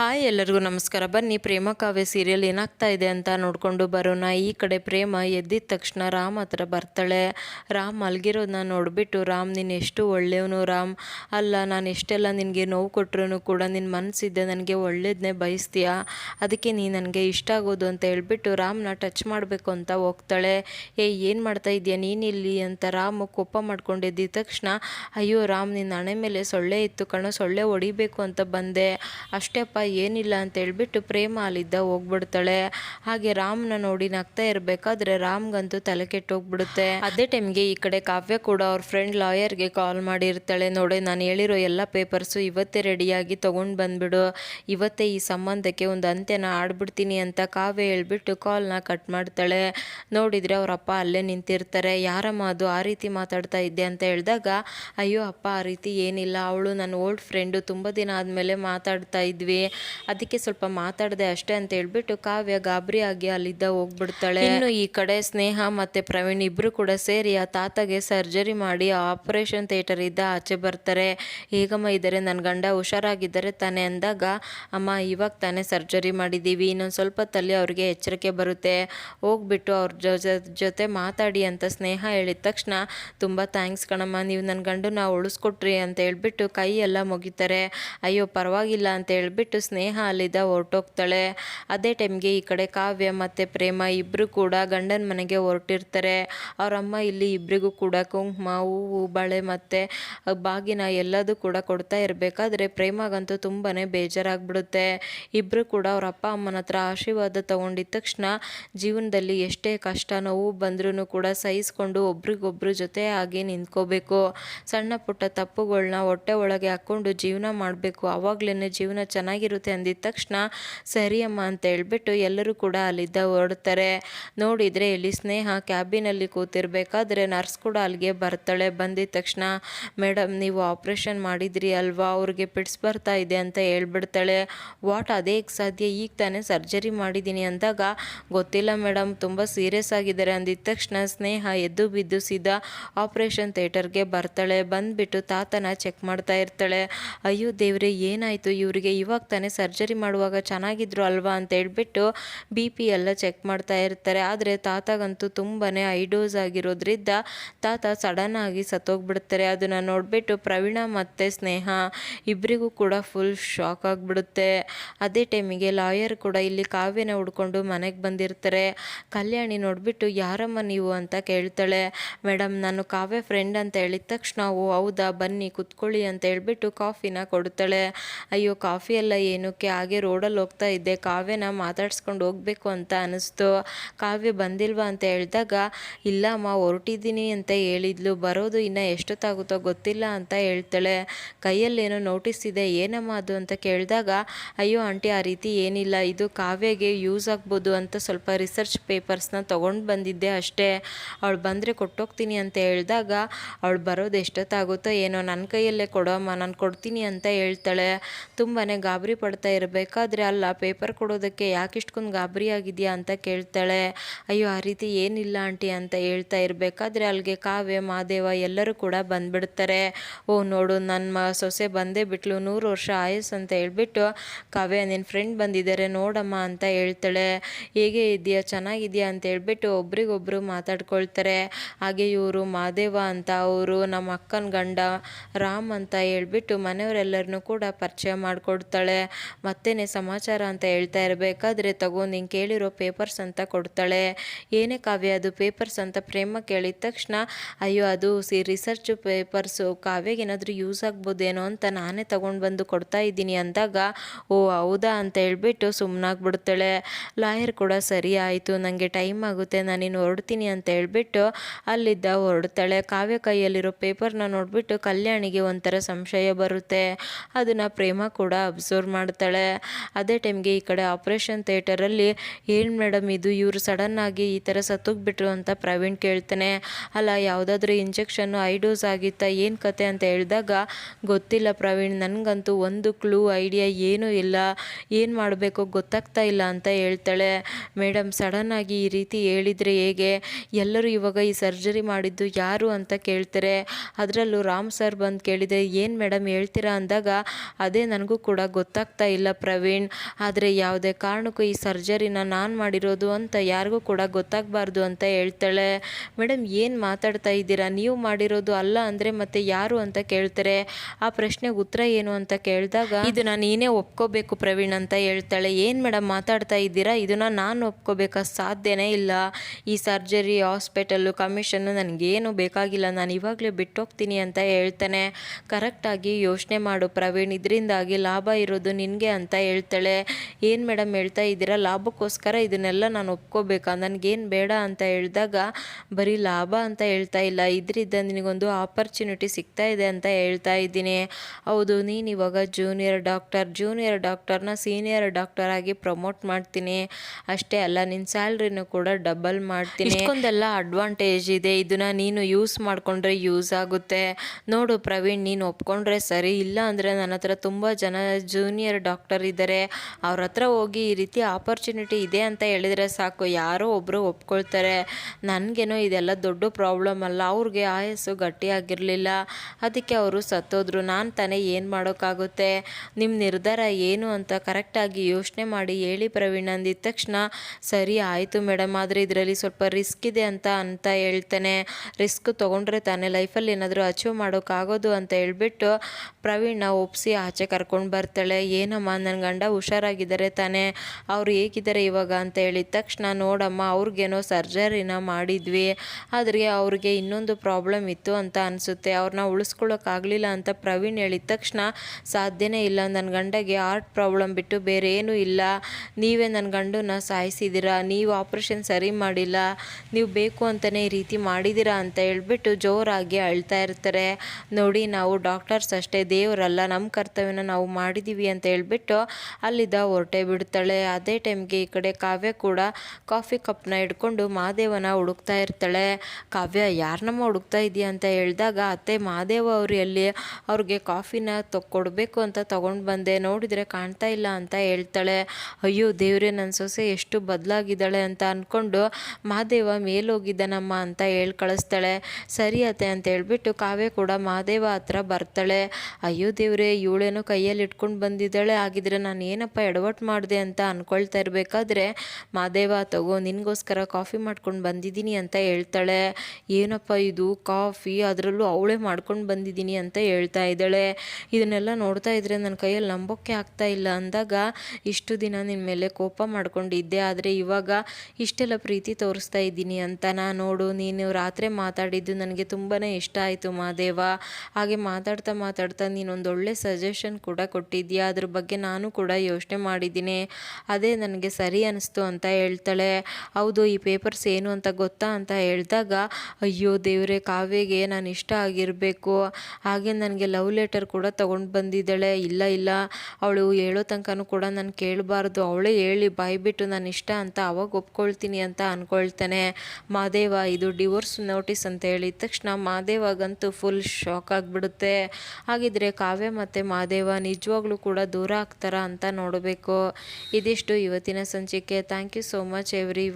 Hi, ಎಲ್ಲರಿಗೂ ನಮಸ್ಕಾರ. ಬನ್ನಿ, ಪ್ರೇಮ ಕಾವ್ಯ ಸೀರಿಯಲ್ ಏನಾಗ್ತಾ ಇದೆ ಅಂತ ನೋಡಿಕೊಂಡು ಬರೋಣ. ಈ ಕಡೆ ಪ್ರೇಮ ಎದ್ದಿದ ತಕ್ಷಣ ರಾಮ್ ಹತ್ರ ಬರ್ತಾಳೆ. ರಾಮ್ ಮಲಗಿರೋದನ್ನ ನೋಡಿಬಿಟ್ಟು, ರಾಮ್, ನೀನು ಎಷ್ಟು ಒಳ್ಳೆಯವನು, ರಾಮ್. ಅಲ್ಲ, ನಾನು ಎಷ್ಟೆಲ್ಲ ನಿನಗೆ ನೋವು ಕೊಟ್ಟರು ಕೂಡ ನಿನ್ನ ಮನಸ್ಸಿದ್ದೆ ನನಗೆ ಒಳ್ಳೇದನ್ನೇ ಬಯಸ್ತೀಯ? ಅದಕ್ಕೆ ನೀ ನನಗೆ ಇಷ್ಟ ಆಗೋದು ಅಂತ ಹೇಳ್ಬಿಟ್ಟು ರಾಮ್ನ ಟಚ್ ಮಾಡಬೇಕು ಅಂತ ಹೋಗ್ತಾಳೆ. ಏ, ಏನು ಮಾಡ್ತಾ ಇದೆಯಾ ನೀನಿಲ್ಲಿ ಅಂತ ರಾಮ್ ಕೋಪ ಮಾಡ್ಕೊಂಡು ತಕ್ಷಣ, ಅಯ್ಯೋ, ರಾಮ್ ನಿನ್ನ ಹಣೆ ಮೇಲೆ ಸೊಳ್ಳೆ ಇತ್ತು ಕಣೋ, ಸೊಳ್ಳೆ ಹೊಡಿಬೇಕು ಅಂತ ಬಂದೆ. ಅಷ್ಟೇಪ್ಪ ಏನಿಲ್ಲ ಅಂತ ಹೇಳ್ಬಿಟ್ಟು ಪ್ರೇಮ ಅಲ್ಲಿದ್ದ ಹೋಗ್ಬಿಡ್ತಾಳೆ. ಹಾಗೆ ರಾಮ್ನ ನೋಡಿ ನಗ್ತಾ ಇರಬೇಕಾದ್ರೆ ರಾಮ್ಗಂತೂ ತಲೆ ಕೆಟ್ಟೋಗ್ಬಿಡುತ್ತೆ ಅದೇ ಟೈಮ್ಗೆ ಈ ಕಡೆ ಕಾವ್ಯ ಕೂಡ ಅವ್ರ ಫ್ರೆಂಡ್ ಲಾಯರ್ಗೆ ಕಾಲ್ ಮಾಡಿರ್ತಾಳೆ. ನೋಡಿ, ನಾನು ಹೇಳಿರೋ ಎಲ್ಲ ಪೇಪರ್ಸು ಇವತ್ತೇ ರೆಡಿಯಾಗಿ ತೊಗೊಂಡು ಬಂದ್ಬಿಡು. ಇವತ್ತೇ ಈ ಸಂಬಂಧಕ್ಕೆ ಒಂದು ಅಂತ್ಯನ ಆಡ್ಬಿಡ್ತೀನಿ ಅಂತ ಕಾವ್ಯ ಹೇಳ್ಬಿಟ್ಟು ಕಾಲ್ನ ಕಟ್ ಮಾಡ್ತಾಳೆ. ನೋಡಿದರೆ ಅವ್ರ ಅಪ್ಪ ಅಲ್ಲೇ ನಿಂತಿರ್ತಾರೆ. ಯಾರಮ್ಮ ಅದು? ಆ ರೀತಿ ಮಾತಾಡ್ತಾ ಇದ್ದೆ ಅಂತ ಹೇಳಿದಾಗ, ಅಯ್ಯೋ ಅಪ್ಪ, ಆ ರೀತಿ ಏನಿಲ್ಲ. ಅವಳು ನನ್ನ ಓಲ್ಡ್ ಫ್ರೆಂಡು ತುಂಬ ದಿನ ಆದಮೇಲೆ ಮಾತಾಡ್ತಾ ಇದ್ವಿ. ಅದಕ್ಕೆ ಸ್ವಲ್ಪ ಮಾತಾಡಿದೆ ಅಷ್ಟೇ ಅಂತ ಹೇಳ್ಬಿಟ್ಟು ಕಾವ್ಯ ಗಾಬರಿ ಆಗಿ ಅಲ್ಲಿದ್ದ ಹೋಗ್ಬಿಡ್ತಾಳೆ. ಇನ್ನು ಈ ಕಡೆ ಸ್ನೇಹ ಮತ್ತೆ ಪ್ರವೀಣ್ ಇಬ್ರು ಕೂಡ ಸೇರಿ ಆ ತಾತಗೆ ಸರ್ಜರಿ ಮಾಡಿ ಆಪರೇಷನ್ ಥಿಯೇಟರ್ ಇದ್ದ ಆಚೆ ಬರ್ತಾರೆ. ಹೇಗಮ್ಮ ಇದ್ದಾರೆ? ನನ್ನ ಗಂಡ ಹುಷಾರಾಗಿದ್ದಾರೆ ತಾನೆ ಅಂದಾಗ, ಅಮ್ಮ, ಇವಾಗ ತಾನೇ ಸರ್ಜರಿ ಮಾಡಿದ್ದೀವಿ ಇನ್ನೊಂದು ಸ್ವಲ್ಪ ತಲ್ಲಿ ಅವ್ರಿಗೆ ಎಚ್ಚರಿಕೆ ಬರುತ್ತೆ. ಹೋಗ್ಬಿಟ್ಟು ಅವ್ರ ಜೊತೆ ಮಾತಾಡಿ ಅಂತ ಸ್ನೇಹ ಹೇಳಿದ ತಕ್ಷಣ, ತುಂಬ ಥ್ಯಾಂಕ್ಸ್ ಕಣಮ್ಮ. ನೀವು ನನ್ನ ಗಂಡನ ಉಳಿಸ್ಕೊಟ್ರಿ ಅಂತ ಹೇಳ್ಬಿಟ್ಟು ಕೈ ಎಲ್ಲ ಮುಗಿತಾರೆ. ಅಯ್ಯೋ, ಪರವಾಗಿಲ್ಲ ಅಂತ ಹೇಳ್ಬಿಟ್ಟು ಸ್ನೇಹ ಅಲ್ಲಿದ್ದ ಹೊರಟೋಗ್ತಾಳೆ. ಅದೇ ಟೈಮ್ಗೆ ಈ ಕಡೆ ಕಾವ್ಯ ಮತ್ತು ಪ್ರೇಮ ಇಬ್ಬರು ಕೂಡ ಗಂಡನ ಮನೆಗೆ ಹೊರಟಿರ್ತಾರೆ. ಅವ್ರ ಅಮ್ಮ ಇಲ್ಲಿ ಇಬ್ಬರಿಗೂ ಕೂಡ ಕುಂಕುಮ, ಹೂವು, ಬಳೆ ಮತ್ತು ಬಾಗಿನ ಎಲ್ಲದೂ ಕೂಡ ಕೊಡ್ತಾ ಇರಬೇಕಾದ್ರೆ ಪ್ರೇಮಗಂತೂ ತುಂಬಾ ಬೇಜಾರಾಗ್ಬಿಡುತ್ತೆ. ಇಬ್ಬರು ಕೂಡ ಅವ್ರ ಅಪ್ಪ, ಅಮ್ಮನ ಹತ್ರ ಆಶೀರ್ವಾದ ತಗೊಂಡಿದ್ದ ತಕ್ಷಣ ಜೀವನದಲ್ಲಿ ಎಷ್ಟೇ ಕಷ್ಟ, ನೋವು ಬಂದ್ರೂ ಕೂಡ ಸಹಿಸ್ಕೊಂಡು ಒಬ್ರಿಗೊಬ್ರು ಜೊತೆ ಆಗಿ ನಿಂತ್ಕೋಬೇಕು. ಸಣ್ಣ ಪುಟ್ಟ ತಪ್ಪುಗಳನ್ನ ಹೊಟ್ಟೆ ಒಳಗೆ ಹಾಕ್ಕೊಂಡು ಜೀವನ ಮಾಡಬೇಕು. ಆವಾಗಲೇ ಜೀವನ ಚೆನ್ನಾಗಿರುತ್ತೆ ಅಂದಿದ ತಕ್ಷಣ, ಸರಿ ಅಮ್ಮ ಅಂತ ಹೇಳ್ಬಿಟ್ಟು ಎಲ್ಲರೂ ಕೂಡ ಅಲ್ಲಿದ್ದ ಹೊರಡ್ತಾರೆ. ನೋಡಿದರೆ ಇಲ್ಲಿ ಸ್ನೇಹ ಕ್ಯಾಬಿನಲ್ಲಿ ಕೂತಿರ್ಬೇಕಾದ್ರೆ ನರ್ಸ್ ಕೂಡ ಅಲ್ಲಿಗೆ ಬರ್ತಾಳೆ. ಬಂದಿದ ತಕ್ಷಣ, ಮೇಡಮ್, ನೀವು ಆಪ್ರೇಷನ್ ಮಾಡಿದ್ರಿ ಅಲ್ವಾ? ಅವ್ರಿಗೆ ಪಿಟ್ಸ್ ಬರ್ತಾ ಇದೆ ಅಂತ ಹೇಳ್ಬಿಡ್ತಾಳೆ. ವಾಟ್, ಅದೇ ಸಾಧ್ಯ? ಈಗ ತಾನೇ ಸರ್ಜರಿ ಮಾಡಿದ್ದೀನಿ ಅಂದಾಗ, ಗೊತ್ತಿಲ್ಲ ಮೇಡಮ್, ತುಂಬ ಸೀರಿಯಸ್ ಆಗಿದ್ದಾರೆ ಅಂದಿದ ತಕ್ಷಣ ಸ್ನೇಹ ಎದ್ದು ಬಿದ್ದು ಸೀದಾ ಆಪ್ರೇಷನ್ ಥಿಯೇಟರ್ಗೆ ಬರ್ತಾಳೆ. ಬಂದ್ಬಿಟ್ಟು ತಾತನ ಚೆಕ್ ಮಾಡ್ತಾ ಇರ್ತಾಳೆ. ಅಯ್ಯೋ ದೇವ್ರೆ, ಏನಾಯಿತು ಇವರಿಗೆ? ಇವಾಗ ಸರ್ಜರಿ ಮಾಡುವಾಗ ಚೆನ್ನಾಗಿದ್ರು ಅಲ್ವಾ ಅಂತ ಹೇಳ್ಬಿಟ್ಟು ಬಿ ಪಿ ಎಲ್ಲ ಚೆಕ್ ಮಾಡ್ತಾ ಇರ್ತಾರೆ. ಆದರೆ ತಾತಗಂತೂ ತುಂಬಾ ಐ ಡೋಸ್ ಆಗಿರೋದ್ರಿಂದ ತಾತ ಸಡನ್ ಆಗಿ ಸತ್ತೋಗ್ಬಿಡ್ತಾರೆ. ಅದನ್ನು ನೋಡಿಬಿಟ್ಟು ಪ್ರವೀಣ ಮತ್ತು ಸ್ನೇಹ ಇಬ್ಬರಿಗೂ ಕೂಡ ಫುಲ್ ಶಾಕ್ ಆಗಿಬಿಡುತ್ತೆ. ಅದೇ ಟೈಮಿಗೆ ಲಾಯರ್ ಕೂಡ ಇಲ್ಲಿ ಕಾವ್ಯನ ಹುಡ್ಕೊಂಡು ಮನೆಗೆ ಬಂದಿರ್ತಾರೆ. ಕಲ್ಯಾಣಿ ನೋಡಿಬಿಟ್ಟು, ಯಾರಮ್ಮ ನೀವು? ಅಂತ ಕೇಳ್ತಾಳೆ. ಮೇಡಮ್ ನಾನು ಕಾವ್ಯ ಫ್ರೆಂಡ್ ಅಂತ ಹೇಳಿದ ತಕ್ಷಣ, ಓ ಹೌದಾ, ಬನ್ನಿ ಕುತ್ಕೊಳ್ಳಿ ಅಂತ ಹೇಳ್ಬಿಟ್ಟು ಕಾಫಿನ ಕೊಡ್ತಾಳೆ. ಅಯ್ಯೋ, ಕಾಫಿ ಎಲ್ಲ ಏನಕ್ಕೆ ಹಾಗೆ ರೋಡಲ್ಲಿ ಹೋಗ್ತಾ ಇದ್ದೆ, ಕಾವ್ಯನ ಮಾತಾಡ್ಸ್ಕೊಂಡು ಹೋಗ್ಬೇಕು ಅಂತ ಅನಿಸ್ತು. ಕಾವ್ಯ ಬಂದಿಲ್ವಾ ಅಂತ ಹೇಳಿದಾಗ ಇಲ್ಲ ಅಮ್ಮ ಹೊರಟಿದ್ದೀನಿ ಅಂತ ಹೇಳಿದ್ಲು. ಬರೋದು ಇನ್ನು ಎಷ್ಟೊತ್ತಾಗುತ್ತೋ ಗೊತ್ತಿಲ್ಲ ಅಂತ ಹೇಳ್ತಾಳೆ. ಕೈಯಲ್ಲೇನೋ ನೋಟಿಸ್ ಇದೆ, ಏನಮ್ಮ ಅದು ಅಂತ ಕೇಳಿದಾಗ, ಅಯ್ಯೋ ಆಂಟಿ, ಆ ರೀತಿ ಏನಿಲ್ಲ. ಇದು ಕಾವ್ಯಗೆ ಯೂಸ್ ಆಗ್ಬೋದು ಅಂತ ಸ್ವಲ್ಪ ರಿಸರ್ಚ್ ಪೇಪರ್ಸ್ನ ತೊಗೊಂಡು ಬಂದಿದ್ದೆ ಅಷ್ಟೇ. ಅವಳು ಬಂದರೆ ಕೊಟ್ಟೋಗ್ತೀನಿ ಅಂತ ಹೇಳಿದಾಗ, ಅವಳು ಬರೋದು ಎಷ್ಟೊತ್ತಾಗುತ್ತೋ ಏನೋ ನನ್ನ ಕೈಯಲ್ಲೇ ಕೊಡೋಮ್ಮ ನಾನು ಕೊಡ್ತೀನಿ ಅಂತ ಹೇಳ್ತಾಳೆ. ತುಂಬಾ ಗಾಬರಿ ಪಡ್ತಾ ಇರಬೇಕಾದ್ರೆ ಅಲ್ಲ ಪೇಪರ್ ಕೊಡೋದಕ್ಕೆ ಯಾಕೆ ಇಷ್ಟೊಂದು ಗಾಬರಿ ಆಗಿದೆಯಾ ಅಂತ ಕೇಳ್ತಾಳೆ. ಅಯ್ಯೋ, ಆ ರೀತಿ ಏನಿಲ್ಲ ಆಂಟಿ ಅಂತ ಹೇಳ್ತಾ ಇರಬೇಕಾದ್ರೆ ಅಲ್ಲಿಗೆ ಕಾವ್ಯ, ಮಾದೇವ ಎಲ್ಲರೂ ಕೂಡ ಬಂದ್ಬಿಡ್ತಾರೆ. ಓ, ನೋಡು ನನ್ನ ಸೊಸೆ ಬಂದೇ ಬಿಟ್ಲು, ನೂರು ವರ್ಷ ಆಯಸ್ ಅಂತ ಹೇಳ್ಬಿಟ್ಟು ಕಾವ್ಯ ನಿನ್ನ ಫ್ರೆಂಡ್ ಬಂದಿದ್ದಾರೆ ನೋಡಮ್ಮ ಅಂತ ಹೇಳ್ತಾಳೆ. ಹೇಗೆ ಇದೆಯಾ ಚೆನ್ನಾಗಿದೆಯಾ ಅಂತ ಹೇಳ್ಬಿಟ್ಟು ಒಬ್ರಿಗೊಬ್ರು ಮಾತಾಡ್ಕೊಳ್ತಾರೆ. ಹಾಗೆ ಇವರು ಮಾದೇವ ಅಂತ, ಅವರು ನಮ್ಮ ಅಕ್ಕನ ಗಂಡ ರಾಮ್ ಅಂತ ಹೇಳ್ಬಿಟ್ಟು ಮನೆಯವರೆಲ್ಲರನ್ನೂ ಕೂಡ ಪರಿಚಯ ಮಾಡಿಕೊಡ್ತಾಳೆ. ಮತ್ತೇನೆ ಸಮಾಚಾರ ಅಂತ ಹೇಳ್ತಾ ಇರಬೇಕಾದ್ರೆ, ತಗೋ ನೀನು ಕೇಳಿರೋ ಪೇಪರ್ಸ್ ಅಂತ ಕೊಡ್ತಾಳೆ. ಏನೇ ಕಾವ್ಯ, ಅದು ಪೇಪರ್ಸ್ ಅಂತ ಪ್ರೇಮ ಕೇಳಿದ ತಕ್ಷಣ, ಅಯ್ಯೋ, ಅದು ಸಿ ರಿಸರ್ಚ್ ಪೇಪರ್ಸು, ಕಾವ್ಯಗೆ ಏನಾದರೂ ಯೂಸ್ ಆಗ್ಬೋದೇನೋ ಅಂತ ನಾನೇ ತಗೊಂಡು ಬಂದು ಕೊಡ್ತಾ ಇದ್ದೀನಿ ಅಂದಾಗ, ಓ, ಹೌದಾ ಅಂತ ಹೇಳ್ಬಿಟ್ಟು ಸುಮ್ಮನಾಗ್ಬಿಡ್ತಾಳೆ ಲಾಯರ್ ಕೂಡ ಸರಿ ಆಯಿತು ನನಗೆ ಟೈಮ್ ಆಗುತ್ತೆ, ನಾನಿನ್ನು ಹೊರಡ್ತೀನಿ ಅಂತ ಹೇಳ್ಬಿಟ್ಟು ಅಲ್ಲಿದ್ದ ಹೊರಡ್ತಾಳೆ. ಕಾವ್ಯ ಕೈಯಲ್ಲಿರೋ ಪೇಪರ್ನ ನೋಡಿಬಿಟ್ಟು ಕಲ್ಯಾಣಿಗೆ ಒಂಥರ ಸಂಶಯ ಬರುತ್ತೆ. ಅದನ್ನು ಪ್ರೇಮ ಕೂಡ ಅಬ್ಸರ್ವ್ ಮಾಡ್ತಾಳೆ. ಅದೇ ಟೈಮ್ಗೆ ಈ ಕಡೆ ಆಪ್ರೇಷನ್ ಥಿಯೇಟರಲ್ಲಿ ಏನು ಮೇಡಮ್ ಇದು? ಇವರು ಸಡನ್ನಾಗಿ ಈ ಥರ ಸತ್ತೋಗ್ಬಿಟ್ರು ಅಂತ ಪ್ರವೀಣ್ ಕೇಳ್ತಾನೆ. ಅಲ್ಲ, ಯಾವುದಾದ್ರೂ ಇಂಜೆಕ್ಷನ್ನು ಐ ಡೋಸ್ ಆಗಿತ್ತಾ? ಏನು ಕತೆ ಅಂತ ಹೇಳಿದಾಗ, ಗೊತ್ತಿಲ್ಲ ಪ್ರವೀಣ್, ನನಗಂತೂ ಒಂದು ಕ್ಲೂ ಐಡಿಯಾ ಏನೂ ಇಲ್ಲ. ಏನು ಮಾಡಬೇಕು? ಗೊತ್ತಾಗ್ತಾ ಇಲ್ಲ ಅಂತ ಹೇಳ್ತಾಳೆ. ಮೇಡಮ್ ಸಡನ್ನಾಗಿ ಈ ರೀತಿ ಹೇಳಿದರೆ ಹೇಗೆ? ಎಲ್ಲರೂ ಇವಾಗ ಈ ಸರ್ಜರಿ ಮಾಡಿದ್ದು ಯಾರು ಅಂತ ಕೇಳ್ತಾರೆ. ಅದರಲ್ಲೂ ರಾಮ್ ಸರ್ ಬಂದು ಕೇಳಿದರೆ, ಏನು ಮೇಡಮ್ ಹೇಳ್ತೀರಾ ಅಂದಾಗ, ಅದೇ ನನಗೂ ಕೂಡ ಗೊತ್ತಾಗ್ತಾ ಗೊತ್ತಾಗ್ತಾ ಇಲ್ಲ ಪ್ರವೀಣ್. ಆದರೆ ಯಾವುದೇ ಕಾರಣಕ್ಕೂ ಈ ಸರ್ಜರಿನ ನಾನು ಮಾಡಿರೋದು ಅಂತ ಯಾರಿಗೂ ಕೂಡ ಗೊತ್ತಾಗಬಾರ್ದು ಅಂತ ಹೇಳ್ತಾಳೆ. ಮೇಡಮ್ ಏನು ಮಾತಾಡ್ತಾ ಇದ್ದೀರಾ? ನೀವು ಮಾಡಿರೋದು ಅಲ್ಲ ಅಂದರೆ ಮತ್ತೆ ಯಾರು ಅಂತ ಕೇಳ್ತಾರೆ. ಆ ಪ್ರಶ್ನೆಗೆ ಉತ್ತರ ಏನು ಅಂತ ಕೇಳಿದಾಗ, ಇದನ್ನ ನೀನೇ ಒಪ್ಕೋಬೇಕು ಪ್ರವೀಣ್ ಅಂತ ಹೇಳ್ತಾಳೆ. ಏನು ಮೇಡಮ್ ಮಾತಾಡ್ತಾ ಇದ್ದೀರಾ? ಇದನ್ನ ನಾನು ಒಪ್ಕೋಬೇಕಾ? ಸಾಧ್ಯನೇ ಇಲ್ಲ. ಈ ಸರ್ಜರಿ ಹಾಸ್ಪಿಟಲ್ಲು ಕಮಿಷನ್ನು ನನಗೇನು ಬೇಕಾಗಿಲ್ಲ. ನಾನು ಇವಾಗಲೇ ಬಿಟ್ಟೋಗ್ತೀನಿ ಅಂತ ಹೇಳ್ತಾನೆ. ಕರೆಕ್ಟಾಗಿ ಯೋಚನೆ ಮಾಡು ಪ್ರವೀಣ್. ಇದರಿಂದಾಗಿ ಲಾಭ ಇರೋದು ನಿನಗೆ ಅಂತ ಹೇಳ್ತಾಳೆ. ಏನು ಮೇಡಮ್ ಹೇಳ್ತಾ ಇದ್ದೀರಾ? ಲಾಭಕ್ಕೋಸ್ಕರ ಇದನ್ನೆಲ್ಲ ನಾನು ಒಪ್ಕೋಬೇಕಾ? ನನಗೇನು ಬೇಡ ಅಂತ ಹೇಳಿದಾಗ, ಬರೀ ಲಾಭ ಅಂತ ಹೇಳ್ತಾ ಇಲ್ಲ. ಇದರಿಂದ ನಿನಗೊಂದು ಆಪರ್ಚುನಿಟಿ ಸಿಗ್ತಾ ಇದೆ ಅಂತ ಹೇಳ್ತಾ ಇದ್ದೀನಿ. ಹೌದು, ನೀನು ಇವಾಗ ಜೂನಿಯರ್ ಡಾಕ್ಟರ್ ಜೂನಿಯರ್ ಡಾಕ್ಟರ್ನ ಸೀನಿಯರ್ ಡಾಕ್ಟರ್ ಆಗಿ ಪ್ರಮೋಟ್ ಮಾಡ್ತೀನಿ. ಅಷ್ಟೇ ಅಲ್ಲ ನಿನ್ನ ಸ್ಯಾಲ್ರಿನೂ ಕೂಡ ಡಬಲ್ ಮಾಡ್ತೀನಿ. ಇಷ್ಟೊಂದೆಲ್ಲ ಅಡ್ವಾಂಟೇಜ್ ಇದೆ. ಇದನ್ನ ನೀನು ಯೂಸ್ ಮಾಡಿಕೊಂಡ್ರೆ ಯೂಸ್ ಆಗುತ್ತೆ. ನೋಡು ಪ್ರವೀಣ್, ನೀನು ಒಪ್ಕೊಂಡ್ರೆ ಸರಿ. ಇಲ್ಲ ಅಂದರೆ ನನ್ನ ಹತ್ರ ತುಂಬ ಜನ ಜೂನಿಯರ್ ಡಾಕ್ಟರ್ ಇದ್ದಾರೆ. ಅವ್ರ ಹತ್ರ ಹೋಗಿ ಈ ರೀತಿ ಆಪರ್ಚುನಿಟಿ ಇದೆ ಅಂತ ಹೇಳಿದರೆ ಸಾಕು. ಯಾರೋ ಒಬ್ಬರು ಒಪ್ಕೊಳ್ತಾರೆ. ನನಗೇನೋ ಇದೆಲ್ಲ ದೊಡ್ಡ ಪ್ರಾಬ್ಲಮ್ ಅಲ್ಲ. ಅವ್ರಿಗೆ ಆಯಸ್ಸು ಗಟ್ಟಿಯಾಗಿರಲಿಲ್ಲ. ಅದಕ್ಕೆ ಅವರು ಸತ್ತೋದ್ರು. ನಾನು ತಾನೇ ಏನು ಮಾಡೋಕ್ಕಾಗುತ್ತೆ? ನಿಮ್ಮ ನಿರ್ಧಾರ ಏನು ಅಂತ ಕರೆಕ್ಟಾಗಿ ಯೋಚನೆ ಮಾಡಿ ಹೇಳಿ ಪ್ರವೀಣ್ ಅಂದಿದ ತಕ್ಷಣ, ಸರಿ, ಆಯಿತು ಮೇಡಮ್ ಆದರೆ ಇದರಲ್ಲಿ ಸ್ವಲ್ಪ ರಿಸ್ಕ್ ಇದೆ ಅಂತ ಅಂತ ಹೇಳ್ತಾನೆ. ರಿಸ್ಕ್ ತೊಗೊಂಡ್ರೆ ತಾನೇ ಲೈಫಲ್ಲಿ ಏನಾದರೂ ಅಚೀವ್ ಮಾಡೋಕ್ಕಾಗೋದು ಅಂತ ಹೇಳ್ಬಿಟ್ಟು ಪ್ರವೀಣ್ ಒಪ್ಪಿಸಿ ಆಚೆ ಕರ್ಕೊಂಡು ಬರ್ತಾಳೆ. ಏನಮ್ಮ ನನ್ನ ಗಂಡ ಹುಷಾರಾಗಿದ್ದಾರೆ ತಾನೇ, ಅವ್ರು ಹೇಗಿದ್ದಾರೆ ಇವಾಗ ಅಂತ ಹೇಳಿದ ತಕ್ಷಣ, ನೋಡಮ್ಮ, ಅವ್ರಿಗೇನೋ ಸರ್ಜರಿನ ಮಾಡಿದ್ವಿ, ಆದರೆ ಅವ್ರಿಗೆ ಇನ್ನೊಂದು ಪ್ರಾಬ್ಲಮ್ ಇತ್ತು ಅಂತ ಅನಿಸುತ್ತೆ ಅವ್ರನ್ನ ಉಳಿಸ್ಕೊಳ್ಳೋಕ್ಕಾಗಲಿಲ್ಲ ಅಂತ ಪ್ರವೀಣ್ ಹೇಳಿದ ತಕ್ಷಣ, ಸಾಧ್ಯನೇ ಇಲ್ಲ ನನ್ನ ಗಂಡಗೆ ಹಾರ್ಟ್ ಪ್ರಾಬ್ಲಮ್ ಬಿಟ್ಟು ಬೇರೆ ಏನೂ ಇಲ್ಲ, ನೀವೇ ನನ್ನ ಗಂಡನ ಸಾಯಿಸಿದ್ದೀರಾ, ನೀವು ಆಪ್ರೇಷನ್ ಸರಿ ಮಾಡಿಲ್ಲ, ನೀವು ಬೇಕು ಅಂತಲೇ ಈ ರೀತಿ ಮಾಡಿದ್ದೀರಾ ಅಂತ ಹೇಳ್ಬಿಟ್ಟು ಜೋರಾಗಿ ಅಳ್ತಾ ಇರ್ತಾರೆ. ನೋಡಿ, ನಾವು ಡಾಕ್ಟರ್ಸ್ ಅಷ್ಟೇ, ದೇವರಲ್ಲ, ನಮ್ಮ ಕರ್ತವ್ಯನ ನಾವು ಮಾಡಿದ್ದೀವಿ ಅಂತ ಹೇಳ್ಬಿಟ್ಟು ಅಲ್ಲಿದ್ದ ಹೊರಟೆ ಬಿಡ್ತಾಳೆ. ಅದೇ ಟೈಮ್ಗೆ ಈ ಕಡೆ ಕಾವ್ಯ ಕೂಡ ಕಾಫಿ ಕಪ್ನ ಹಿಡ್ಕೊಂಡು ಮಹಾದೇವನ ಹುಡುಕ್ತಾ ಇರ್ತಾಳೆ. ಕಾವ್ಯ ಯಾರನ್ನಮ್ಮ ಹುಡುಕ್ತಾ ಇದೆಯಾ? ಅಂತ ಹೇಳಿದಾಗ ಅತ್ತೆ ಮಹಾದೇವ ಅವರು ಎಲ್ಲಿ ಅವ್ರಿಗೆ ಕಾಫಿನ ಕೊಡಬೇಕು ಅಂತ ತೊಗೊಂಡು ಬಂದೆ. ನೋಡಿದರೆ ಕಾಣ್ತಾ ಇಲ್ಲ ಅಂತ ಹೇಳ್ತಾಳೆ. ಅಯ್ಯೋ, ದೇವ್ರೆ ನನ್ನ ಸೊಸೆ ಎಷ್ಟು ಬದಲಾಗಿದ್ದಾಳೆ ಅಂತ ಅಂದ್ಕೊಂಡು ಮಹಾದೇವ ಮೇಲೋಗಿದ್ದಾನಮ್ಮ ಅಂತ ಹೇಳಿ ಕಳಿಸ್ತಾಳೆ. ಸರಿ ಅತ್ತೆ ಅಂತ ಹೇಳ್ಬಿಟ್ಟು ಕಾವ್ಯ ಕೂಡ ಮಹಾದೇವ ಹತ್ರ ಬರ್ತಾಳೆ. ಅಯ್ಯೋ ದೇವ್ರೆ, ಇವಳೇನೋ ಕೈಯಲ್ಲಿ ಇಟ್ಕೊಂಡು ಬಂದಿದ್ದಾಳೆ ಆಗಿದ್ರೆ ನಾನು ಏನಪ್ಪ ಎಡವಟ್ಟು ಮಾಡಿದೆ ಅಂತ ಅಂದ್ಕೊಳ್ತಾ ಇರಬೇಕಾದ್ರೆ, ಮಾದೇವ, ತಗೋ, ನಿನಗೋಸ್ಕರ ಕಾಫಿ ಮಾಡ್ಕೊಂಡು ಬಂದಿದ್ದೀನಿ ಅಂತ ಹೇಳ್ತಾಳೆ. ಏನಪ್ಪ ಇದು? ಕಾಫಿ? ಅದರಲ್ಲೂ ಅವಳೇ ಮಾಡ್ಕೊಂಡು ಬಂದಿದ್ದೀನಿ ಅಂತ ಹೇಳ್ತಾ ಇದ್ದಾಳೆ. ಇದನ್ನೆಲ್ಲ ನೋಡ್ತಾ ಇದ್ರೆ ನನ್ನ ಕೈಯಲ್ಲಿ ನಂಬೋಕ್ಕೆ ಆಗ್ತಾ ಇಲ್ಲ. ಅಂದಾಗ ಇಷ್ಟು ದಿನ ನಿನ್ನ ಮೇಲೆ ಕೋಪ ಮಾಡ್ಕೊಂಡಿದ್ದೆ, ಆದರೆ ಇವಾಗ ಇಷ್ಟೆಲ್ಲ ಪ್ರೀತಿ ತೋರಿಸ್ತಾ ಇದ್ದೀನಿ ಅಂತ. ನಾನು ನೋಡು, ನೀನು ರಾತ್ರಿ ಮಾತಾಡಿದ್ದು ನನಗೆ ತುಂಬಾ ಇಷ್ಟ ಆಯಿತು ಮಾದೇವ. ಹಾಗೆ ಮಾತಾಡ್ತಾ ಮಾತಾಡ್ತಾ ನೀನೊಂದು ಒಳ್ಳೆ ಸಜೆಷನ್ ಕೂಡ ಕೊಟ್ಟಿದ್ಯಾ ಅದ್ರ ಬಗ್ಗೆ ನಾನು ಕೂಡ ಯೋಚನೆ ಮಾಡಿದ್ದೀನಿ. ಅದೇ ನನಗೆ ಸರಿ ಅನ್ನಿಸ್ತು ಅಂತ ಹೇಳ್ತಾಳೆ. ಹೌದು, ಈ ಪೇಪರ್ಸ್ ಏನು ಅಂತ ಗೊತ್ತಾ ಅಂತ ಹೇಳಿದಾಗ, ಅಯ್ಯೋ ದೇವರೇ, ಕಾವ್ಯಗೆ ನಾನು ಇಷ್ಟ ಆಗಿರಬೇಕು. ಹಾಗೆ ನನಗೆ ಲವ್ ಲೆಟರ್ ಕೂಡ ತೊಗೊಂಡು ಬಂದಿದ್ದಾಳೆ. ಇಲ್ಲ ಇಲ್ಲ, ಅವಳು ಹೇಳೋ ತನಕನೂ ಕೂಡ ನಾನು ಕೇಳಬಾರ್ದು. ಅವಳೇ ಹೇಳಿ ಬಾಯ್ಬಿಟ್ಟು ನಾನು ಇಷ್ಟ ಅಂತ ಅವಾಗ ಒಪ್ಕೊಳ್ತೀನಿ ಅಂತ ಅಂದ್ಕೊಳ್ತಾನೆ ಮಾದೇವ, ಇದು ಡಿವೋರ್ಸ್ ನೋಟಿಸ್ ಅಂತ ಹೇಳಿದ ತಕ್ಷಣ ಮಾದೇವಾಗಂತೂ ಫುಲ್ ಶಾಕ್ ಆಗಿಬಿಡುತ್ತೆ. ಹಾಗಿದ್ರೆ ಕಾವ್ಯ ಮತ್ತು ಮಾದೇವ ನಿಜವಾಗ್ಲೂ ಕೂಡ ದೂರ ಆಗ್ತಾರಾ ಅಂತ ನೋಡಬೇಕು. ಇದಿಷ್ಟು ಇವತ್ತಿನ ಸಂಚಿಕೆ. Thank you so much every